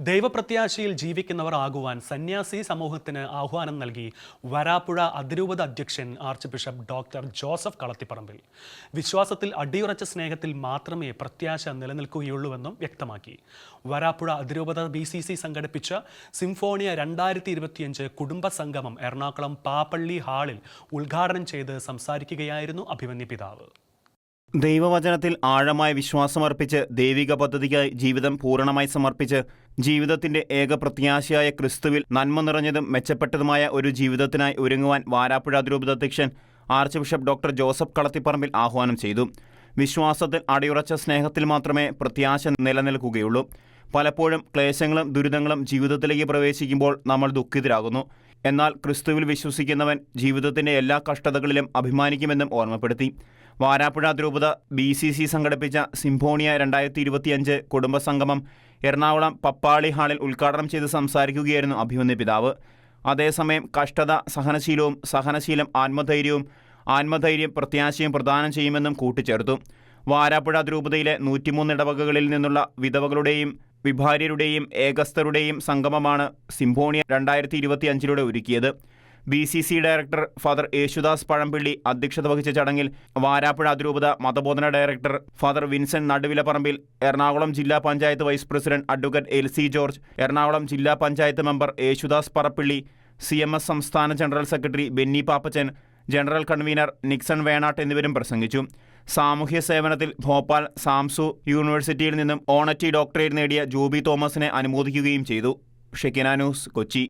ദൈവപ്രത്യാശയിൽ ജീവിക്കുന്നവർ ആകുവാൻ സന്യാസി സമൂഹത്തിന് ആഹ്വാനം നൽകി വരാപ്പുഴ അതിരൂപത അധ്യക്ഷൻ archbishop doctor Joseph Kalathiparambil. വിശ്വാസത്തിൽ അടിയുറച്ച സ്നേഹത്തിൽ മാത്രമേ പ്രത്യാശ നിലനിൽക്കുകയുള്ളൂവെന്നും വ്യക്തമാക്കി. വരാപ്പുഴ അതിരൂപത ബി സി സി സംഘടിപ്പിച്ച സിംഫോണിയ രണ്ടായിരത്തി ഇരുപത്തിയഞ്ച് കുടുംബ സംഗമം എറണാകുളം പാപ്പള്ളി ഹാളിൽ ഉദ്ഘാടനം ചെയ്ത് സംസാരിക്കുകയായിരുന്നു അഭിമന്യ പിതാവ്. ദൈവവചനത്തിൽ ആഴമായ വിശ്വാസമർപ്പിച്ച് ദൈവിക പദ്ധതിക്കായി ജീവിതം പൂർണമായി സമർപ്പിച്ച് ജീവിതത്തിന്റെ ഏക പ്രത്യാശയായ ക്രിസ്തുവിൽ നന്മ നിറഞ്ഞതും മെച്ചപ്പെട്ടതുമായ ഒരു ജീവിതത്തിനായി ഒരുങ്ങുവാൻ വാരാപ്പുഴ അതിരൂപതാധ്യക്ഷൻ archbishop doctor Joseph Kalathiparambil ആഹ്വാനം ചെയ്തു. വിശ്വാസത്തിൽ അടിയുറച്ച സ്നേഹത്തിൽ മാത്രമേ പ്രത്യാശ നിലനിൽക്കുകയുള്ളൂ. പലപ്പോഴും ക്ലേശങ്ങളും ദുരിതങ്ങളും ജീവിതത്തിലേക്ക് പ്രവേശിക്കുമ്പോൾ നമ്മൾ ദുഃഖിതരാകുന്നു. എന്നാൽ ക്രിസ്തുവിൽ വിശ്വസിക്കുന്നവൻ ജീവിതത്തിന്റെ എല്ലാ കഷ്ടതകളിലും അഭിമാനിക്കുമെന്നും ഓർമ്മപ്പെടുത്തി. വാരാപ്പുഴ ദ്രൂപത ബി സി സി സംഘടിപ്പിച്ച സിംഫോണിയ രണ്ടായിരത്തി ഇരുപത്തിയഞ്ച് കുടുംബസംഗമം എറണാകുളം പപ്പാളി ഹാളിൽ ഉദ്ഘാടനം ചെയ്ത് സംസാരിക്കുകയായിരുന്നു അഭിമന്യ പിതാവ്. അതേസമയം കഷ്ടത സഹനശീലവും സഹനശീലം ആത്മധൈര്യവും ആത്മധൈര്യം പ്രത്യാശയും പ്രദാനം ചെയ്യുമെന്നും കൂട്ടിച്ചേർത്തു. വാരാപ്പുഴ ദ്രൂപതയിലെ നൂറ്റിമൂന്ന് ഇടവകകളിൽ നിന്നുള്ള വിധവകളുടെയും വിഭാര്യരുടെയും ഏകസ്ഥരുടെയും സംഗമമാണ് സിംഫോണിയ രണ്ടായിരത്തി ഇരുപത്തി അഞ്ചിലൂടെ ഒരുക്കിയത്. B C C director father Yesudas Pazhampilly അധ്യക്ഷത വഹിച്ച ചടങ്ങിൽ വാരാപ്പുഴ അതിരൂപത മതബോധന director father Vincent Naduvilaparambil Ernakulam ജില്ലാ panchayat vice president advocate L C George Ernakulam ജില്ലാ panchayat member Yesudas Parappilly C M S സംസ്ഥാന general secretary Benny Pappachan general convener Nixon Venat എന്നിവരും പ്രസംഗിച്ചു. സാമൂഹ്യ സേവനത്തിൽ ഭോപ്പാൽ സാംസു യൂണിവേഴ്സിറ്റിയിൽ നിന്നും ഓണറ്റി ഡോക്ടറേറ്റ് നേടിയ ജൂബി തോമസിനെ അനുമോദിക്കുകയും ചെയ്തു. ഷെക്കിന ന്യൂസ് കൊച്ചി.